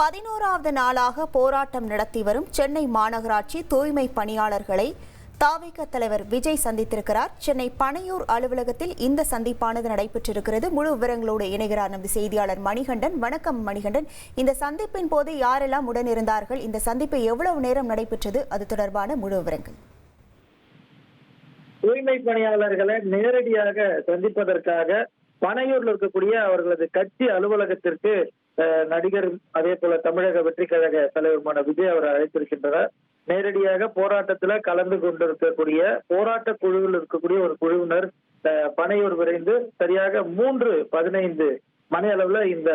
பதினோராவது நாளாக போராட்டம் நடத்தி வரும் சென்னை மாநகராட்சி தூய்மை பணியாளர்களை தாவிக தலைவர் விஜய் சந்தித்திருக்கிறார். சென்னை பனையூர் அலுவலகத்தில் இந்த சந்திப்பானது நடைபெற்றிருக்கிறது. முழு விவரங்களோடு இணைகிறார் நமது செய்தியாளர் மணிகண்டன். வணக்கம் மணிகண்டன். இந்த சந்திப்பின் போது யாரெல்லாம் உடனிருந்தார்கள்? இந்த சந்திப்பு எவ்வளவு நேரம் நடைபெற்றது? அது தொடர்பான முழு விவரங்கள். தூய்மை பணியாளர்களை நேரடியாக சந்திப்பதற்காக பனையூர்ல இருக்கக்கூடிய அவர்களது கட்சி அலுவலகத்திற்கு நடிகர் அதே போல தமிழக வெற்றி கழக தலைவருமான விஜய் அவரை அழைத்திருக்கின்றனர். நேரடியாக போராட்டத்துல கலந்து கொண்டிருக்கக்கூடிய போராட்ட குழுவில் இருக்கக்கூடிய ஒரு குழுவினர் அஹ், பனையூர் விரைந்து சரியாக மூன்று பதினைந்து மணி அளவுல இந்த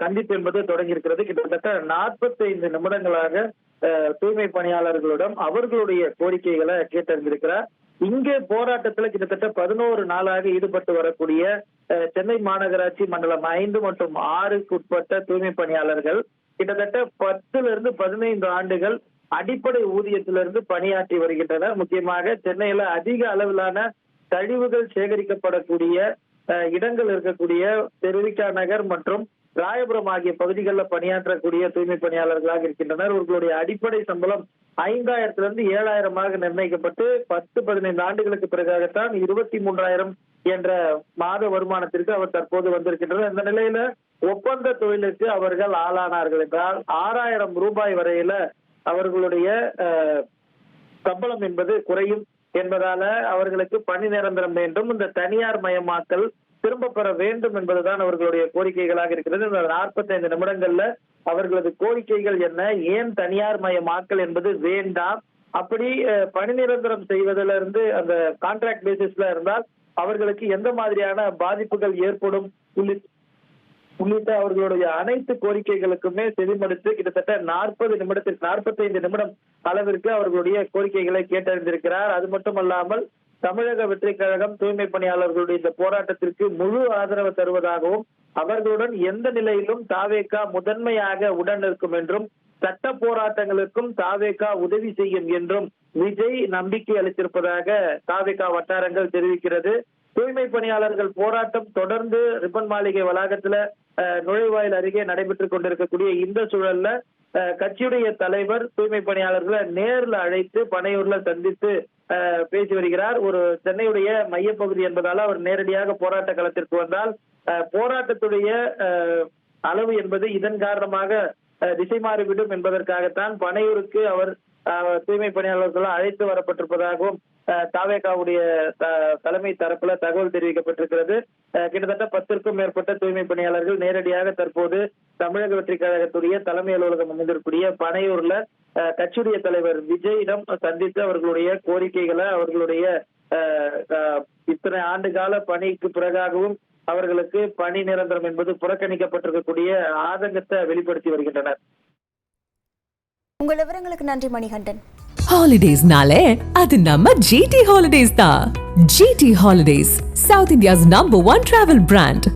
சந்திப்பு என்பது தொடங்கி இருக்கிறது கிட்டத்தட்ட 45 நிமிடங்களாக அஹ், தூய்மை பணியாளர்களிடம் அவர்களுடைய கோரிக்கைகளை கேட்டறிந்திருக்கிறார். இங்கே போராட்டத்துல கிட்டத்தட்ட பதினோரு நாளாக ஈடுபட்டு வரக்கூடிய சென்னை மாநகராட்சி மண்டலம் ஐந்து மற்றும் ஆறுக்கு உட்பட்ட தூய்மை பணியாளர்கள் கிட்டத்தட்ட பத்துல இருந்து பதினைந்து ஆண்டுகள் அடிப்படை ஊதியத்திலிருந்து பணியாற்றி வருகின்றனர். முக்கியமாக சென்னையில அதிக அளவிலான கழிவுகள் சேகரிக்கப்படக்கூடிய இடங்கள் இருக்கக்கூடிய தெருவிக்கா நகர் மற்றும் ராயபுரம் ஆகிய பகுதிகளில் பணியாற்றக்கூடிய தூய்மை பணியாளர்களாக இருக்கின்றனர். இவர்களுடைய அடிப்படை சம்பளம் ஐந்தாயிரத்துல இருந்து ஏழாயிரமாக நிர்ணயிக்கப்பட்டு பத்து பதினைந்து ஆண்டுகளுக்கு பிறகாகத்தான் இருபத்தி மூன்றாயிரம் என்ற மாத வருமானத்திற்கு அவர் தற்போது வந்திருக்கின்றனர். இந்த நிலையில ஒப்பந்த தொழிலுக்கு அவர்கள் ஆளானார்கள் என்றால் ஆறாயிரம் ரூபாய் வரையில அவர்களுடைய அஹ், சம்பளம் என்பது குறையும் என்பதால அவர்களுக்கு பணி நிரந்தரம் வேண்டும். இந்த தனியார் மயமாக்கல் திரும்ப பெற வேண்டும் என்பதுதான் அவர்களுடைய கோரிக்கைகளாக இருக்கிறது. இந்த 45 நிமிடங்கள்ல அவர்களது கோரிக்கைகள் என்ன? ஏன் தனியார் மயமாக்கல் என்பது வேண்டாம்? அப்படி பணி நிரந்தரம் செய்வதிலிருந்து அந்த கான்ட்ராக்ட் பேசிஸ்ல இருந்தால் அவர்களுக்கு எந்த மாதிரியான பாதிப்புகள் ஏற்படும்? உள்ளிட்ட உள்ளிட்ட அவர்களுடைய அனைத்து கோரிக்கைகளுக்குமே செவிமடுத்து கிட்டத்தட்ட நாற்பது நிமிடத்திற்கு நாற்பத்தைந்து நிமிடம் அளவிற்கு அவர்களுடைய கோரிக்கைகளை கேட்டறிந்திருக்கிறார். அது மட்டுமல்லாமல் தமிழக வெற்றி கழகம் தூய்மை பணியாளர்களுடைய இந்த போராட்டத்திற்கு முழு ஆதரவு தருவதாகவும் அவர்களுடன் எந்த நிலையிலும் தாவேகா முதன்மையாக உடன் இருக்கும் என்றும் சட்ட போராட்டங்களுக்கும் தாவேகா உதவி செய்யும் என்றும் விஜய் நம்பிக்கை அளித்திருப்பதாக தாவேகா வட்டாரங்கள் தெரிவிக்கிறது. தூய்மை பணியாளர்கள் போராட்டம் தொடர்ந்து ரிப்பன் மாளிகை வளாகத்துல நுழைவாயில் அருகே நடைபெற்றுக் கொண்டிருக்கக்கூடிய இந்த சூழல்ல கட்சியுடைய தலைவர் தூய்மை பணியாளர்களை நேர்ல அழைத்து பனையூர்ல சந்தித்து அஹ், பேசி வருகிறார். ஒரு சென்னையுடைய மையப்பகுதி என்பதால அவர் நேரடியாக போராட்ட களத்திற்கு வந்தால் அஹ், போராட்டத்துடைய அஹ், அளவு என்பது இதன் காரணமாக திசை மாறிவிடும் என்பதற்காகத்தான் பனையூருக்கு அவர் தூய்மை பணியாளர்கள் அழைத்து வரப்பட்டிருப்பதாகவும் தாவேகாவுடைய தலைமை தரப்புல தகவல் தெரிவிக்கப்பட்டிருக்கிறது. கிட்டத்தட்ட பத்திற்கும் மேற்பட்ட தூய்மை பணியாளர்கள் நேரடியாக தற்போது தமிழக வெற்றி கழகத்துடைய தலைமை அலுவலகம் அமைந்திருக்கக்கூடிய பனையூர்ல அஹ், கட்சியுடைய தலைவர் விஜயிடம் சந்தித்து அவர்களுடைய கோரிக்கைகளை அவர்களுடைய அஹ், அஹ், இத்தனை ஆண்டு கால பணிக்கு பிறகாகவும் அவர்களுக்கு பணி நிரந்தரம் என்பது புறக்கணிக்கப்பட்டிருக்கக்கூடிய ஆதங்கத்தை வெளிப்படுத்தி வருகின்றனர். உங்கள் விவரங்களுக்கு நன்றி மணிகண்டன். ஹாலிடேஸ்னாலே அது நம்ம ஜிடி ஹாலிடேஸ் தான். GT Holidays South India's number one travel brand